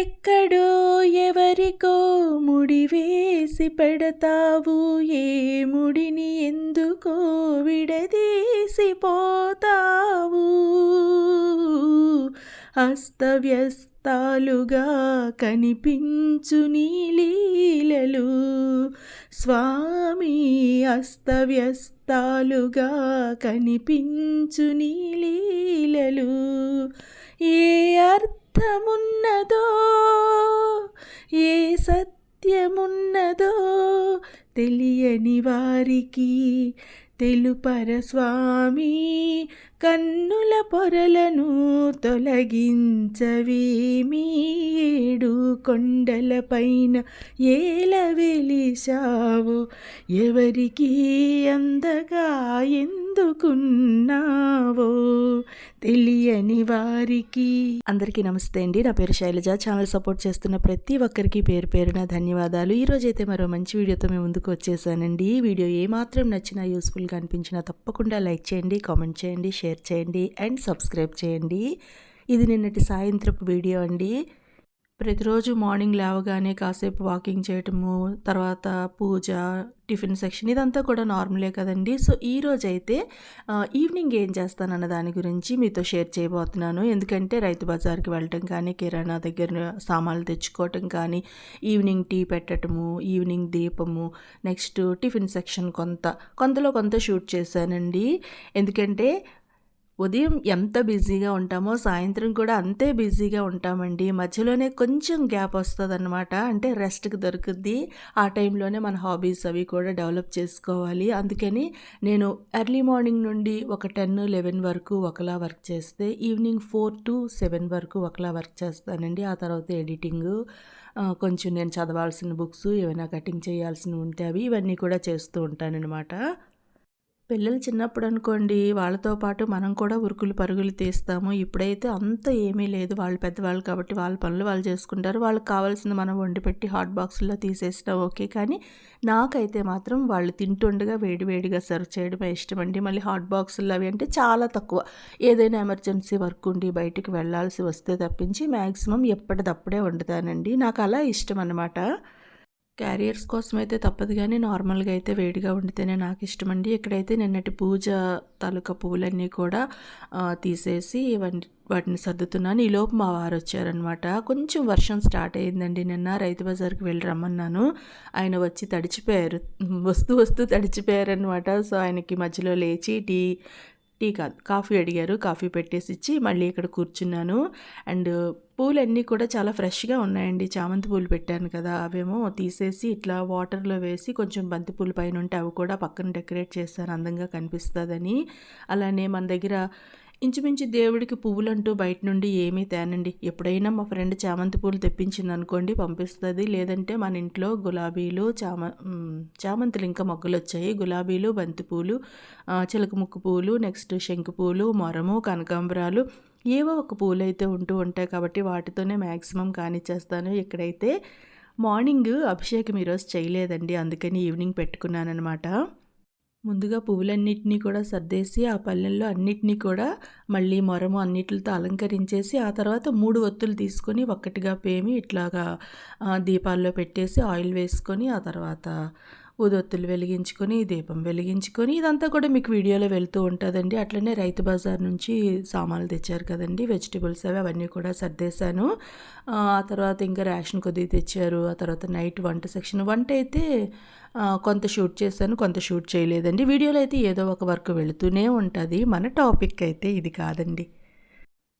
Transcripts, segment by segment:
ఎక్కడో ఎవరికో ముడివేసి పెడతావు. ఏ ముడిని ఎందుకో విడదీసిపోతావు అస్తవ్యస్తాలుగా కనిపించు నీలీలలు స్వామి అస్తవ్యస్తాలుగా కనిపించు నీలీలలు ఏ అర్థ అర్థమున్నదో ఏ సత్యమున్నదో తెలియని వారికి తెలుపర స్వామి కన్నుల పొరలను తొలగించవేమి? ఏడు కొండలపైన ఏల వెలిశావు? ఎవరికి అందగా ఎందుకున్నావో తెలియని వారికి. అందరికీ నమస్తే అండి. నా పేరు శైలజ. ఛానల్ సపోర్ట్ చేస్తున్న ప్రతి ఒక్కరికి పేరు పేరున ధన్యవాదాలు. ఈరోజైతే అయితే మరో మంచి వీడియోతో మేము ముందుకు వచ్చేసానండి. ఈ వీడియో ఏమాత్రం నచ్చినా యూస్ఫుల్గా అనిపించినా తప్పకుండా లైక్ చేయండి కామెంట్ చేయండి షేర్ చేయండి అండ్ సబ్స్క్రైబ్ చేయండి. ఇది నిన్నటి సాయంత్రపు వీడియో అండి. ప్రతిరోజు మార్నింగ్ లేవగానే కాసేపు వాకింగ్ చేయటము తర్వాత పూజ టిఫిన్ సెక్షన్ ఇదంతా కూడా నార్మలే కదండి. సో ఈ రోజు అయితే ఈవినింగ్ ఏం చేస్తానన్న దాని గురించి మీతో షేర్ చేయబోతున్నాను. ఎందుకంటే రైతు బజార్కి వెళ్ళటం కానీ కిరాణా దగ్గర సామాన్లు తెచ్చుకోవటం కానీ ఈవినింగ్ టీ పెట్టడము ఈవినింగ్ దీపము నెక్స్ట్ టిఫిన్ సెక్షన్ కొంత కొంతలో కొంత షూట్ చేశానండి. ఎందుకంటే ఉదయం ఎంత బిజీగా ఉంటామో సాయంత్రం కూడా అంతే బిజీగా ఉంటామండి. మధ్యలోనే కొంచెం గ్యాప్ వస్తుంది అనమాట అంటే రెస్ట్కి దొరుకుద్ది. ఆ టైంలోనే మన హాబీస్ అవి కూడా డెవలప్ చేసుకోవాలి. అందుకని నేను ఎర్లీ మార్నింగ్ నుండి ఒక టెన్ లెవెన్ వరకు ఒకలా వర్క్ చేస్తే ఈవినింగ్ ఫోర్ టు సెవెన్ వరకు ఒకలా వర్క్ చేస్తానండి. ఆ తర్వాత ఎడిటింగ్ కొంచెం నేను చదవాల్సిన బుక్స్ ఏమైనా కటింగ్ చేయాల్సినవి ఉంటే అవి ఇవన్నీ కూడా చేస్తూ ఉంటానన్నమాట. పిల్లలు చిన్నప్పుడు అనుకోండి వాళ్ళతో పాటు మనం కూడా ఉరుకులు పరుగులు తీస్తాము. ఇప్పుడైతే అంత ఏమీ లేదు. వాళ్ళు పెద్దవాళ్ళు కాబట్టి వాళ్ళ పనులు వాళ్ళు చేసుకుంటారు. వాళ్ళకి కావాల్సింది మనం వండి పెట్టి హాట్ బాక్స్లో తీసేసినా ఓకే. కానీ నాకైతే మాత్రం వాళ్ళు తింటుండగా వేడివేడిగా సర్వ్ చేయడమే ఇష్టం అండి. మళ్ళీ హాట్ బాక్సులు అవి అంటే చాలా తక్కువ. ఏదైనా ఎమర్జెన్సీ వర్క్ ఉండి బయటికి వెళ్ళాల్సి వస్తే తప్పించి మ్యాక్సిమం ఎప్పటిదప్పుడే వండుతానండి. నాకు అలా ఇష్టం అన్నమాట. క్యారియర్స్ కోసం అయితే తప్పదు కానీ నార్మల్గా అయితే వేడిగా వండితేనే నాకు ఇష్టం అండి ఇక్కడైతే నిన్నటి పూజ తాలూకా పువ్వులన్నీ కూడా తీసేసి ఇవన్నీ వాటిని సర్దుతున్నాను. ఈలోపు మా వారు వచ్చారనమాట కొంచెం వర్షం స్టార్ట్ అయ్యిందండి నిన్న. రైతు బజార్కి వెళ్ళి రమ్మన్నాను. ఆయన వచ్చి తడిచిపోయారు. వస్తూ వస్తూ తడిచిపోయారనమాట సో ఆయనకి మధ్యలో లేచి టీ టీ కాదు కాఫీ అడిగారు. కాఫీ పెట్టేసి ఇచ్చి మళ్ళీ ఇక్కడ కూర్చున్నాను. అండ్ పూలన్నీ కూడా చాలా ఫ్రెష్గా ఉన్నాయండి. చామంతి పూలు పెట్టాను కదా అవేమో తీసేసి ఇట్లా వాటర్లో వేసి కొంచెం బంతి పూలు పైన ఉంటే అవి కూడా పక్కన డెకరేట్ చేస్తాను అందంగా కనిపిస్తుందని. అలానే మన దగ్గర ఇంచుమించు దేవుడికి పువ్వులంటూ బయట నుండి ఏమీ తేనండి. ఎప్పుడైనా మా ఫ్రెండ్ చామంతి పూలు తెప్పించింది అనుకోండి పంపిస్తుంది. లేదంటే మన ఇంట్లో గులాబీలు చామ చామంతులు ఇంకా మొగ్గలు వచ్చాయి గులాబీలు బంతి పూలు చిలక పూలు నెక్స్ట్ శంకు పూలు మొరము కనకాంబరాలు ఏవో ఒక పూలు అయితే ఉంటూ ఉంటాయి కాబట్టి వాటితోనే మ్యాక్సిమం కానిచ్చేస్తాను. ఇక్కడైతే మార్నింగ్ అభిషేకం ఈరోజు చేయలేదండి అందుకని ఈవినింగ్ పెట్టుకున్నానమాట ముందుగా పువ్వులన్నిటినీ కూడా సర్దేసి ఆ పల్లెల్లో అన్నిటినీ కూడా మళ్ళీ మొరము అన్నిటితో అలంకరించేసి ఆ తర్వాత మూడు ఒత్తులు తీసుకొని ఒక్కటిగా పేమి ఇట్లాగా దీపాల్లో పెట్టేసి ఆయిల్ వేసుకొని ఆ తర్వాత ఊదొత్తులు వెలిగించుకొని దీపం వెలిగించుకొని ఇదంతా కూడా మీకు వీడియోలో వెళ్తూ ఉంటుందండి. అట్లనే రైతు బజార్ నుంచి సామాన్లు తెచ్చారు కదండి. వెజిటబుల్స్ అవి అవన్నీ కూడా సర్దేశాను. ఆ తర్వాత ఇంకా రేషన్ కొద్దిగా తెచ్చారు. ఆ తర్వాత నైట్ వంట సెక్షన్. వంట అయితే కొంత షూట్ చేశాను కొంత షూట్ చేయలేదండి. వీడియోలో అయితే ఏదో ఒక వర్క్ వెళుతూనే ఉంటుంది. మన టాపిక్ అయితే ఇది కాదండి.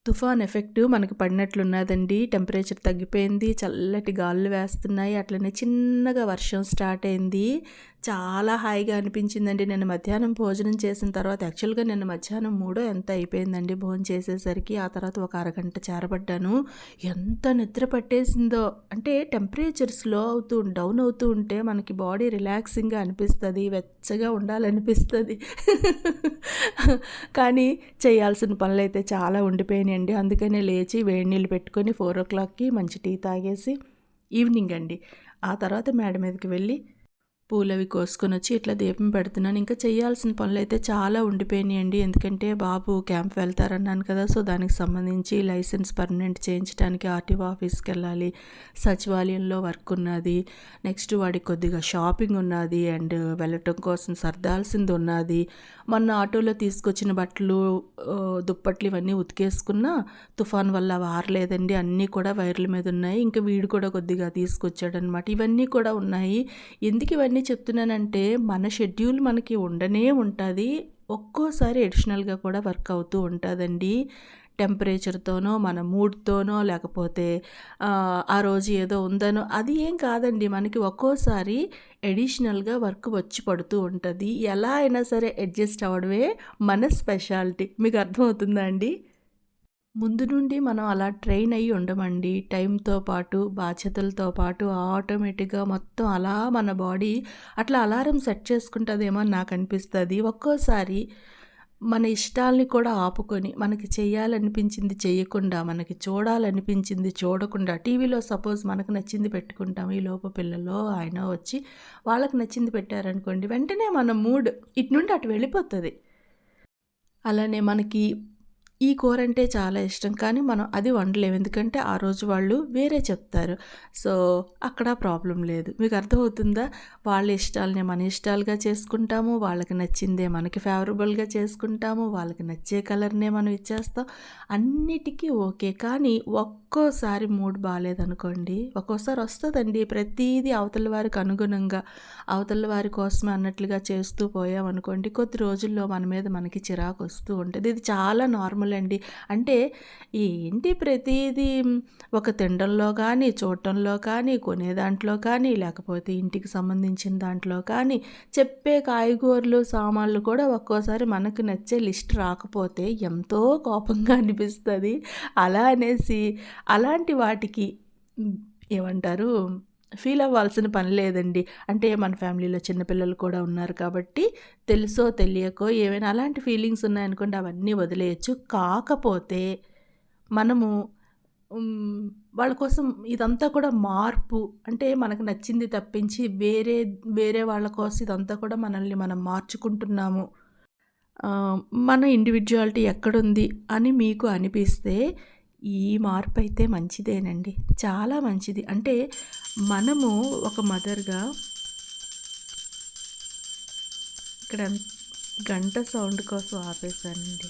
తుఫాన్ ఎఫెక్ట్ మనకి పడినట్లున్నదండి. టెంపరేచర్ తగ్గిపోయింది చల్లటి గాలులు వేస్తున్నాయి అట్లనే చిన్నగా వర్షం స్టార్ట్ అయింది. చాలా హాయిగా అనిపించిందండి. నేను మధ్యాహ్నం భోజనం చేసిన తర్వాత యాక్చువల్గా నిన్న మధ్యాహ్నం మూడో ఎంత అయిపోయిందండి భోజనం చేసేసరికి. ఆ తర్వాత ఒక అరగంట చేరబడ్డాను. ఎంత నిద్ర పట్టేసిందో. అంటే టెంపరేచర్ స్లో అవుతూ డౌన్ అవుతూ ఉంటే మనకి బాడీ రిలాక్సింగ్గా అనిపిస్తుంది వెచ్చగా ఉండాలనిపిస్తుంది. కానీ చేయాల్సిన పనులు అయితే చాలా ఉండిపోయినాయండి. అందుకనే లేచి వేడి నీళ్ళు పెట్టుకొని ఫోర్ ఓ క్లాక్కి మంచి టీ తాగేసి ఈవినింగ్ అండి. ఆ తర్వాత మేడ మీదకి వెళ్ళి పూలవి కోసుకొని వచ్చి ఇట్లా దీపం పెడుతున్నాను. ఇంకా చేయాల్సిన పనులు అయితే చాలా ఉండిపోయినాయండి. ఎందుకంటే బాబు క్యాంప్ వెళ్తారన్నాను కదా. సో దానికి సంబంధించి లైసెన్స్ పర్మనెంట్ చేయించడానికి ఆర్టీఓ ఆఫీస్కి వెళ్ళాలి. సచివాలయంలో వర్క్ ఉన్నది. నెక్స్ట్ వాడికి కొద్దిగా షాపింగ్ ఉన్నది. అండ్ వెళ్ళటం కోసం సర్దాల్సింది ఉన్నది. మొన్న ఆటోలో తీసుకొచ్చిన బట్టలు దుప్పట్లు ఇవన్నీ ఉతికేసుకున్నా తుఫాన్ వల్ల వారలేదండి. అన్నీ కూడా వైర్ల మీద ఉన్నాయి. ఇంకా వీడు కూడా కొద్దిగా తీసుకొచ్చాడనమాట ఇవన్నీ కూడా ఉన్నాయి. ఎందుకు ఇవన్నీ చెప్తున్నానంటే మన షెడ్యూల్ మనకి ఉండనే ఉంటుంది. ఒక్కోసారి అడిషనల్గా కూడా వర్క్ అవుతూ ఉంటుందండి. టెంపరేచర్తోనో మన మూడ్తోనో లేకపోతే ఆ, ఆ రోజు ఏదో ఉందనో అది ఏం కాదండి. మనకి ఒక్కోసారి ఎడిషనల్గా వర్క్ వచ్చి పడుతూ ఉంటుంది. ఎలా అయినా సరే అడ్జస్ట్ అవ్వడమే మన స్పెషాలిటీ. మీకు అర్థమవుతుందా అండి? ముందు నుండి మనం అలా ట్రైన్ అయ్యి ఉండమండి. టైంతో పాటు బాధ్యతలతో పాటు ఆటోమేటిక్గా మొత్తం అలా మన బాడీ అట్లా అలారం సెట్ చేసుకుంటుందేమో అని నాకు అనిపిస్తుంది. ఒక్కోసారి మన ఇష్టాల్ని కూడా ఆపుకొని మనకి చేయాలనిపించింది చేయకుండా మనకి చూడాలనిపించింది చూడకుండా టీవీలో సపోజ్ మనకు నచ్చింది పెట్టుకుంటాం ఈ లోపు పిల్లలు ఆయన వచ్చి వాళ్ళకి నచ్చింది పెట్టారనుకోండి వెంటనే మన మూడ్ ఇటు నుండి అటు వెళ్ళిపోతుంది. అలానే మనకి ఈ కూర అంటే చాలా ఇష్టం కానీ మనం అది వండలేము. ఎందుకంటే ఆ రోజు వాళ్ళు వేరే చెప్తారు. సో అక్కడ ప్రాబ్లం లేదు. మీకు అర్థమవుతుందా? వాళ్ళ ఇష్టాలనే మన ఇష్టాలుగా చేసుకుంటాము వాళ్ళకి నచ్చిందే మనకి ఫేవరబుల్గా చేసుకుంటాము వాళ్ళకి నచ్చే కలర్నే మనం ఇచ్చేస్తాం. అన్నిటికీ ఓకే. కానీ ఒక్కోసారి మూడ్ బాగాలేదనుకోండి ఒక్కోసారి వస్తుందండి ప్రతిదీ అవతల వారికి అనుగుణంగా అవతల వారి కోసమే అన్నట్లుగా చేస్తూ పోయామనుకోండి కొద్ది రోజుల్లో మన మీద మనకి చిరాకు వస్తూ ఉంటుంది. ఇది చాలా నార్మల్ అండి అంటే ఏంటి ప్రతిదీ ఒక తినడంలో కానీ చూడటంలో కానీ కొనే దాంట్లో కానీ లేకపోతే ఇంటికి సంబంధించిన దాంట్లో కానీ చెప్పే కాయగూరలు సామాన్లు కూడా ఒక్కోసారి మనకు నచ్చే లిస్ట్ రాకపోతే ఎంతో కోపంగా అనిపిస్తుంది. అలా అనేసి అలాంటి వాటికి ఏమంటారు? ఫీల్ అవ్వాల్సిన పని లేదండి. అంటే మన ఫ్యామిలీలో చిన్నపిల్లలు కూడా ఉన్నారు కాబట్టి తెలుసో తెలియకో ఏమైనా అలాంటి ఫీలింగ్స్ ఉన్నాయనుకోండి అవన్నీ వదిలేయచ్చు. కాకపోతే మనము వాళ్ళ కోసం ఇదంతా కూడా మార్పు అంటే మనకు నచ్చింది తప్పించి వేరే వేరే వాళ్ళ కోసం ఇదంతా కూడా మనల్ని మనం మార్చుకుంటున్నాము. మన ఇండివిజువాలిటీ ఎక్కడుంది అని మీకు అనిపిస్తే ఈ మార్పు అయితే మంచిదేనండి. చాలా మంచిది. అంటే మనము ఒక మదర్గా ఇక్కడ గంట సౌండ్ కోసం ఆపేశానండి.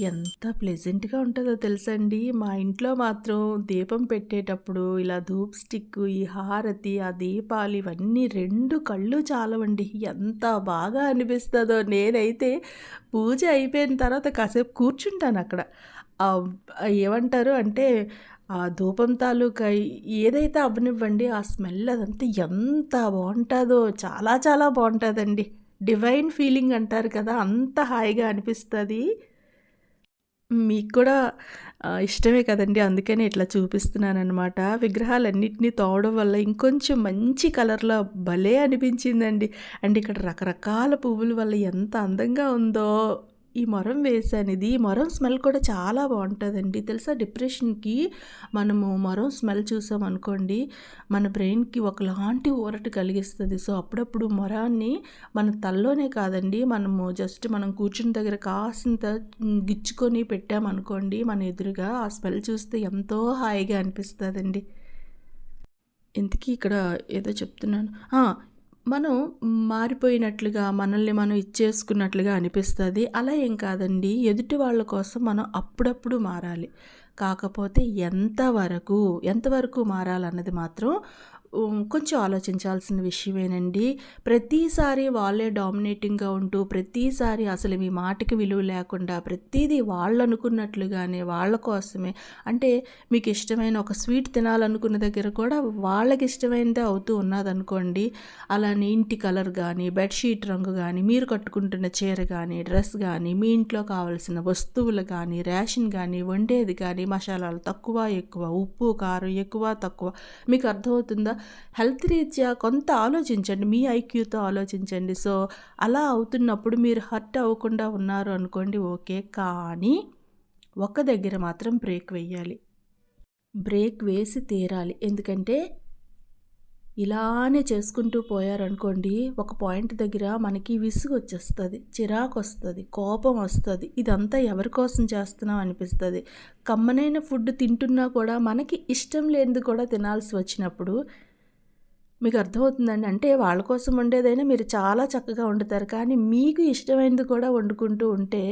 ఎంత ప్లెజెంట్గా ఉంటుందో తెలుసండి. మా ఇంట్లో మాత్రం దీపం పెట్టేటప్పుడు ఇలా ధూప్ స్టిక్ ఈ హారతి ఆ దీపాలు ఇవన్నీ రెండు కళ్ళు చాలవండి. ఎంత బాగా అనిపిస్తుందో. నేనైతే పూజ అయిపోయిన తర్వాత కాసేపు కూర్చుంటాను అక్కడ. ఏమంటారు అంటే ఆ ధూపం తాలూకా ఏదైతే అవ్వనివ్వండి ఆ స్మెల్ అదంతా ఎంత బాగుంటుందో. చాలా చాలా బాగుంటుందండి. డివైన్ ఫీలింగ్ అంటారు కదా అంత హాయిగా అనిపిస్తుంది. మీకు కూడా ఇష్టమే కదండి. అందుకనే ఇట్లా చూపిస్తున్నానమాట విగ్రహాలన్నింటినీ తోవడం వల్ల ఇంకొంచెం మంచి కలర్లో భలే అనిపించిందండి. అండ్ ఇక్కడ రకరకాల పువ్వుల వల్ల ఎంత అందంగా ఉందో. ఈ మొరం వేసాను ఇది ఈ మరం స్మెల్ కూడా చాలా బాగుంటుందండి. తెలుసా? డిప్రెషన్కి మనము మరం స్మెల్ చూసాం అనుకోండి మన బ్రెయిన్కి ఒకలాంటి ఊరట కలిగిస్తుంది. సో అప్పుడప్పుడు మరాన్ని మన తల్లోనే కాదండి మనము జస్ట్ మనం కూర్చుని దగ్గర కాసింత గిచ్చుకొని పెట్టామనుకోండి మన ఎదురుగా ఆ స్మెల్ చూస్తే ఎంతో హాయిగా అనిపిస్తుందండి. ఇంతకీ ఇక్కడ ఏదో చెప్తున్నాను. మనం మారిపోయినట్లుగా మనల్ని మనం ఇచ్చేసుకున్నట్లుగా అనిపిస్తుంది. అలా ఏం కాదండి. ఎదుటి వాళ్ళ కోసం మనం అప్పుడప్పుడు మారాలి. కాకపోతే ఎంతవరకు ఎంతవరకు మారాలన్నది మాత్రం కొంచెం ఆలోచించాల్సిన విషయమేనండి. ప్రతిసారి వాళ్ళే డామినేటింగ్గా ఉంటూ ప్రతిసారి అసలు మీ మాటకి విలువ లేకుండా ప్రతిదీ వాళ్ళు అనుకున్నట్లుగానే వాళ్ళ కోసమే. అంటే మీకు ఇష్టమైన ఒక స్వీట్ తినాలనుకున్న దగ్గర కూడా వాళ్ళకి ఇష్టమైనదే అవుతూ ఉన్నదనుకోండి. అలానే ఇంటి కలర్ కానీ బెడ్షీట్ రంగు కానీ మీరు కట్టుకుంటున్న చీర కానీ డ్రెస్ కానీ మీ ఇంట్లో కావాల్సిన వస్తువులు కానీ రేషన్ కానీ వండేది కానీ మసాలాలు తక్కువ ఎక్కువ ఉప్పు కారం ఎక్కువ తక్కువ. మీకు అర్థమవుతుందా? హెల్త్ రీత్యా కొంత ఆలోచించండి మీ ఐక్యూతో ఆలోచించండి. సో అలా అవుతున్నప్పుడు మీరు హర్ట్ అవ్వకుండా ఉన్నారు అనుకోండి ఓకే. కానీ ఒక్క దగ్గర మాత్రం బ్రేక్ వేయాలి. బ్రేక్ వేసి తీరాలి. ఎందుకంటే ఇలానే చేసుకుంటూ పోయారనుకోండి ఒక పాయింట్ దగ్గర మనకి విసుగు వచ్చేస్తుంది చిరాకు వస్తుంది కోపం వస్తుంది. ఇదంతా ఎవరి కోసం చేస్తున్నాం అనిపిస్తుంది. కమ్మనైన ఫుడ్ తింటున్నా కూడా మనకి ఇష్టం లేనిది కూడా తినాల్సి వచ్చినప్పుడు మీకు అర్థమవుతుందండి. అంటే వాళ్ళ కోసం వండేదైనా మీరు చాలా చక్కగా వండుతారు. కానీ మీకు ఇష్టమైనది కూడా వండుకుంటూ ఉంటే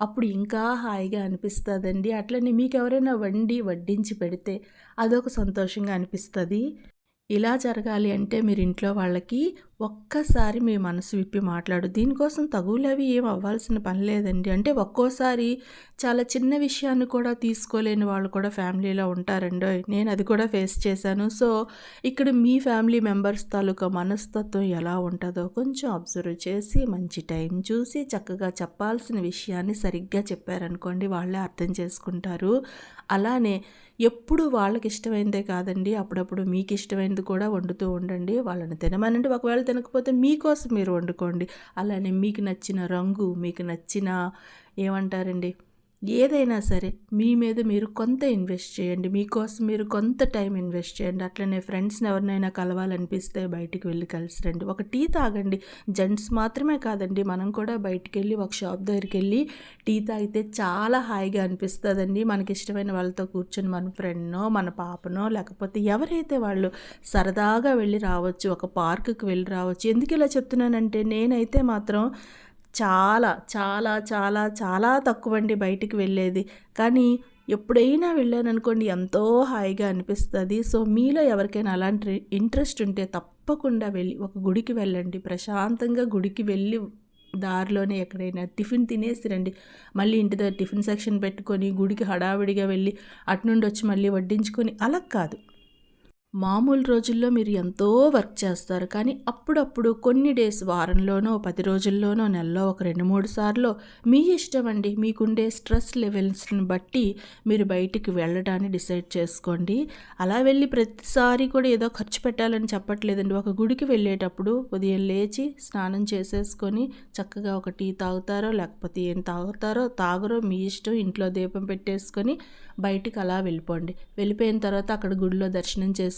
అప్పుడు ఇంకా హాయిగా అనిపిస్తుందండి. అట్లనే మీకు ఎవరైనా వండి వడ్డించి పెడితే అదొక సంతోషంగా అనిపిస్తుంది. ఇలా జరగాలి అంటే మీరు ఇంట్లో వాళ్ళకి ఒక్కసారి మీ మనసు విప్పి మాట్లాడు. దీనికోసం తగులవి ఏం అవ్వాల్సిన పని లేదండి. అంటే ఒక్కోసారి చాలా చిన్న విషయాన్ని కూడా తీసుకోలేని వాళ్ళు కూడా ఫ్యామిలీలో ఉంటారండి. నేను అది కూడా ఫేస్ చేశాను. సో ఇక్కడ మీ ఫ్యామిలీ మెంబర్స్ తాలూకా మనస్తత్వం ఎలా ఉంటుందో కొంచెం అబ్జర్వ్ చేసి మంచి టైం చూసి చక్కగా చెప్పాల్సిన విషయాన్ని సరిగ్గా చెప్పారనుకోండి వాళ్ళే అర్థం చేసుకుంటారు. అలానే ఎప్పుడు వాళ్ళకి ఇష్టమైనదే కాదండి. అప్పుడప్పుడు మీకు ఇష్టమైనది కూడా వండుతూ ఉండండి. వాళ్ళని తినమనండి. ఒకవేళ తినకపోతే మీకోసం మీరు వండుకోండి. అలానే మీకు నచ్చిన రంగు మీకు నచ్చిన ఏమంటారండి? ఏదైనా సరే మీ మీద మీరు కొంత ఇన్వెస్ట్ చేయండి. మీకోసం మీరు కొంత టైం ఇన్వెస్ట్ చేయండి. అట్లనే ఫ్రెండ్స్ని ఎవరినైనా కలవాలనిపిస్తే బయటికి వెళ్ళి కలిసి రండి. ఒక టీ తాగండి. జెంట్స్ మాత్రమే కాదండి మనం కూడా బయటికి వెళ్ళి ఒక షాప్ దగ్గరికి వెళ్ళి టీ తాగితే చాలా హాయిగా అనిపిస్తుందండి. మనకి ఇష్టమైన వాళ్ళతో కూర్చొని మన ఫ్రెండ్నో మన పాపనో లేకపోతే ఎవరైతే వాళ్ళు సరదాగా వెళ్ళి రావచ్చు ఒక పార్కుకి వెళ్ళి రావచ్చు. ఎందుకు ఇలా చెప్తున్నానంటే నేనైతే మాత్రం చాలా చాలా చాలా చాలా తక్కువ అండి బయటికి వెళ్ళేది. కానీ ఎప్పుడైనా వెళ్ళాననుకోండి ఎంతో హాయిగా అనిపిస్తుంది. సో మీలో ఎవరికైనా అలాంటి ఇంట్రెస్ట్ ఉంటే తప్పకుండా వెళ్ళి ఒక గుడికి వెళ్ళండి. ప్రశాంతంగా గుడికి వెళ్ళి దారిలోనే ఎక్కడైనా టిఫిన్ తినేసి రండి. మళ్ళీ ఇంటి దగ్గర టిఫిన్ సెక్షన్ పెట్టుకొని గుడికి హడావిడిగా వెళ్ళి అటు నుండి వచ్చి మళ్ళీ వడ్డించుకొని అలా కాదు. మామూలు రోజుల్లో మీరు ఎంతో వర్క్ చేస్తారు. కానీ అప్పుడప్పుడు కొన్ని డేస్ వారంలోనో పది రోజుల్లోనో నెలలో ఒక రెండు మూడు సార్లు మీ ఇష్టం అండి. మీకుండే స్ట్రెస్ లెవెల్స్ని బట్టి మీరు బయటికి వెళ్ళడాన్ని డిసైడ్ చేసుకోండి. అలా వెళ్ళి ప్రతిసారి కూడా ఏదో ఖర్చు పెట్టాలని చెప్పట్లేదండి. ఒక గుడికి వెళ్ళేటప్పుడు ఉదయం లేచి స్నానం చేసేసుకొని చక్కగా ఒక టీ తాగుతారో లేకపోతే ఏం తాగుతారో తాగరో మీ ఇష్టం ఇంట్లో దీపం పెట్టేసుకొని బయటికి అలా వెళ్ళిపోండి. వెళ్ళిపోయిన తర్వాత అక్కడ గుడిలో దర్శనం చేసుకొని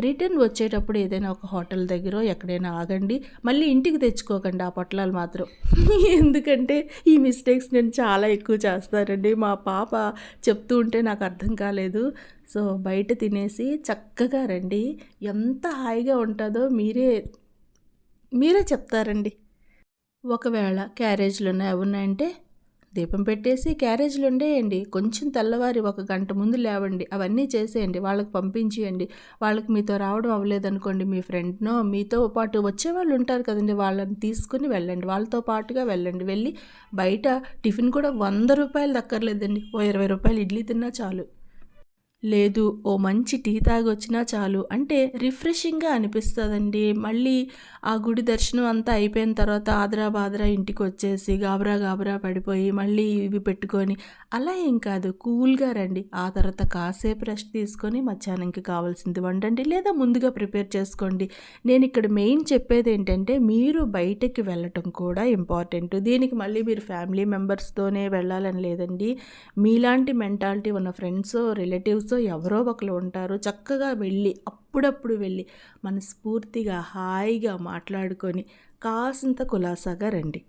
రిటర్న్ వచ్చేటప్పుడు ఏదైనా ఒక హోటల్ దగ్గర ఎక్కడైనా ఆగండి. మళ్ళీ ఇంటికి తెచ్చుకోకండి ఆ పొట్లాలు మాత్రం. ఎందుకంటే ఈ మిస్టేక్స్ నేను చాలా ఎక్కువ చేస్తానండి. మా పాప చెప్తూ ఉంటే నాకు అర్థం కాలేదు. సో బయట తినేసి చక్కగా రండి. ఎంత హాయిగా ఉంటుందో మీరే మీరే చెప్తారండి. ఒకవేళ క్యారేజ్లు ఉన్నాయి? ఉన్నాయంటే దీపం పెట్టేసి క్యారేజ్లు ఉండేయండి. కొంచెం తెల్లవారి ఒక గంట ముందు లేవండి. అవన్నీ చేసేయండి. వాళ్ళకి పంపించేయండి. వాళ్ళకి మీతో రావడం అవ్వలేదనుకోండి. మీ ఫ్రెండ్నో మీతో పాటు వచ్చే వాళ్ళు ఉంటారు కదండి. వాళ్ళని తీసుకుని వెళ్ళండి. వాళ్ళతో పాటుగా వెళ్ళండి. వెళ్ళి బయట టిఫిన్ కూడా వంద రూపాయలు దక్కర్లేదండి. ఓ ఇరవై రూపాయలు ఇడ్లీ తిన్నా చాలు. లేదు ఓ మంచి టీ తాగొచ్చినా చాలు. అంటే రిఫ్రెషింగ్గా అనిపిస్తుందండి. మళ్ళీ ఆ గుడి దర్శనం అంతా అయిపోయిన తర్వాత ఆదరా బాదరా ఇంటికి వచ్చేసి గాబరా గాబరా పడిపోయి మళ్ళీ ఇవి పెట్టుకొని అలా ఏం కాదు. కూల్గా రండి. ఆ తర్వాత కాసేపు రెస్ట్ తీసుకొని మధ్యాహ్నంకి కావాల్సింది వండండి లేదా ముందుగా ప్రిపేర్ చేసుకోండి. నేను ఇక్కడ మెయిన్ చెప్పేది ఏంటంటే మీరు బయటకి వెళ్ళటం కూడా ఇంపార్టెంట్. దీనికి మళ్ళీ మీరు ఫ్యామిలీ మెంబర్స్తోనే వెళ్ళాలని లేదండి. మీలాంటి మెంటాలిటీ ఉన్న ఫ్రెండ్స్ రిలేటివ్స్ ఎవరో ఒకరు ఉంటారు. చక్కగా వెళ్ళి అప్పుడప్పుడు వెళ్ళి మనస్ఫూర్తిగా హాయిగా మాట్లాడుకొని కాసింత కులాసాగా రండి.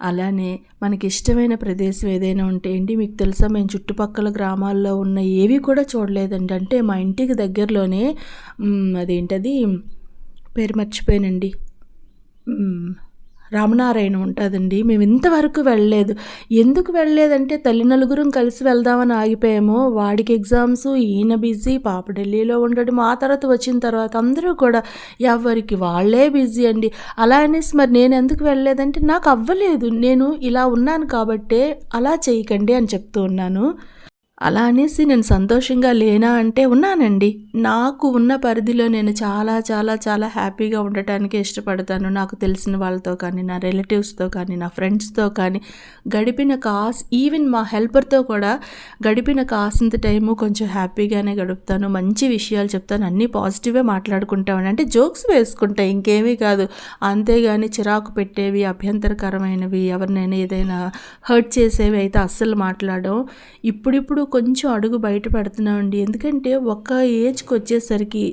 అలానే మనకి ఇష్టమైన ప్రదేశం ఏదైనా ఉంటే ఏంటి? మీకు తెలుసా మేము చుట్టుపక్కల గ్రామాల్లో ఉన్న ఏవి కూడా చూడలేదండి. అంటే మా ఇంటికి దగ్గరలోనే అదేంటది? పేరు మర్చిపోయానండి రామనారాయణ ఉంటుందండి. మేము ఇంతవరకు వెళ్ళలేదు. ఎందుకు వెళ్ళలేదంటే తల్లి నలుగురం కలిసి వెళ్దామని ఆగిపోయాము. వాడికి ఎగ్జామ్స్ ఈయన బిజీ పాప ఢిల్లీలో ఉండడం. ఆ తర్వాత వచ్చిన తర్వాత అందరూ కూడా ఎవరికి వాళ్ళే బిజీ అండి. అలా అనేసి మరి నేను ఎందుకు వెళ్ళలేదంటే నాకు అవ్వలేదు. నేను ఇలా ఉన్నాను కాబట్టే అలా చేయకండి అని చెప్తూ ఉన్నాను. అలా అనేసి నేను సంతోషంగా లేనా అంటే ఉన్నానండి. నాకు ఉన్న పరిధిలో నేను చాలా చాలా చాలా హ్యాపీగా ఉండటానికి ఇష్టపడతాను. నాకు తెలిసిన వాళ్ళతో కానీ నా రిలేటివ్స్తో కానీ నా ఫ్రెండ్స్తో కానీ గడిపిన కాస్ ఈవెన్ మా హెల్పర్తో కూడా గడిపిన కాసింత టైము కొంచెం హ్యాపీగానే గడుపుతాను. మంచి విషయాలు చెప్తాను. అన్నీ పాజిటివే మాట్లాడుకుంటామని. అంటే జోక్స్ వేసుకుంటా ఇంకేమీ కాదు. అంతేగాని చిరాకు పెట్టేవి అభ్యంతరకరమైనవి ఎవరినైనా ఏదైనా హర్ట్ చేసేవి అయితే అస్సలు మాట్లాడడం. ఇప్పుడిప్పుడు కొంచెం అడుగు బయట పెడుతున్నామండి. ఎందుకంటే ఒక ఏజ్కి వచ్చేసరికి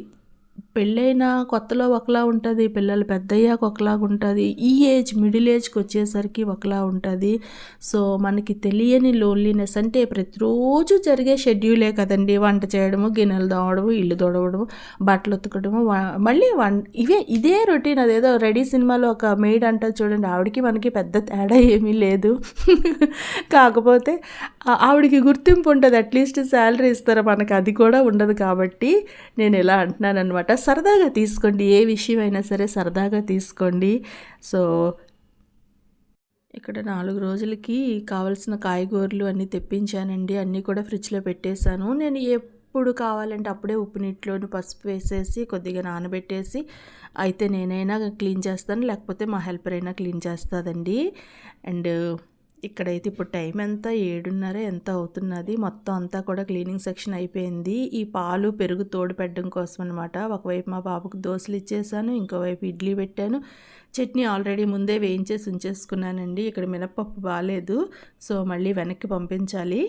పెళ్ళైన కొత్తలో ఒకలా ఉంటుంది పిల్లలు పెద్దయ్యాక ఒకలాగా ఉంటుంది ఈ ఏజ్ మిడిల్ ఏజ్కి వచ్చేసరికి ఒకలా ఉంటుంది. సో మనకి తెలియని లోన్లీనెస్ అంటే ప్రతిరోజు జరిగే షెడ్యూలే కదండి. వంట చేయడము గిన్నెలు దోవడము ఇల్లు తోడవడము బట్టలు ఉతకడము మళ్ళీ వన్ ఇవే ఇదే రొటీన్ అదేదో రెడీ సినిమాలో ఒక మెయిడ్ అంటారు చూడండి ఆవిడకి మనకి పెద్ద తేడా ఏమీ లేదు. కాకపోతే ఆవిడకి గుర్తింపు ఉంటుంది అట్లీస్ట్ శాలరీ ఇస్తారా మనకి అది కూడా ఉండదు కాబట్టి నేను ఇలా అంటున్నాను అనమాట సరదాగా తీసుకోండి. ఏ విషయం అయినా సరే సరదాగా తీసుకోండి. సో ఇక్కడ నాలుగు రోజులకి కావలసిన కాయగూరలు అన్నీ తెప్పించానండి. అన్నీ కూడా ఫ్రిడ్జ్లో పెట్టేశాను. నేను ఎప్పుడు కావాలంటే అప్పుడే ఉప్పు నీటిలోని పసుపు వేసేసి కొద్దిగా నానబెట్టేసి అయితే నేనైనా క్లీన్ చేస్తాను. లేకపోతే మా హెల్పర్ అయినా క్లీన్ చేస్తుందండి. అండ్ ఇక్కడైతే ఇప్పుడు టైం ఎంత? ఏడున్నర ఎంత అవుతున్నది? మొత్తం అంతా కూడా క్లీనింగ్ సెక్షన్ అయిపోయింది. ఈ పాలు పెరుగు తోడు పెట్టడం కోసం అనమాట ఒకవైపు మా బాబుకు దోశలు ఇచ్చేసాను ఇంకోవైపు ఇడ్లీ పెట్టాను. చట్నీ ఆల్రెడీ ముందే వేయించేసి ఉంచేసుకున్నానండి. ఇక్కడ మినప్పప్పు బాగాలేదు సో మళ్ళీ వెనక్కి పంపించాలి.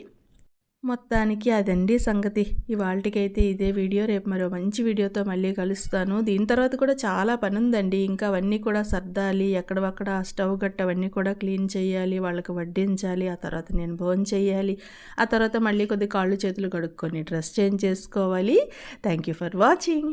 మొత్తానికి అదండి సంగతి. ఇవాళకైతే ఇదే వీడియో. రేపు మరో మంచి వీడియోతో మళ్ళీ కలుస్తాను. దీని తర్వాత కూడా చాలా పని ఉందండి ఇంకా అవన్నీ కూడా సర్దాలి. ఎక్కడవక్కడ స్టవ్ గట్ట అవన్నీ కూడా క్లీన్ చేయాలి. వాళ్ళకి వడ్డించాలి. ఆ తర్వాత నేను భోజనం చేయాలి. ఆ తర్వాత మళ్ళీ కొద్ది కాళ్ళు చేతులు కడుక్కొని డ్రెస్ చేంజ్ చేసుకోవాలి. Thank you for watching.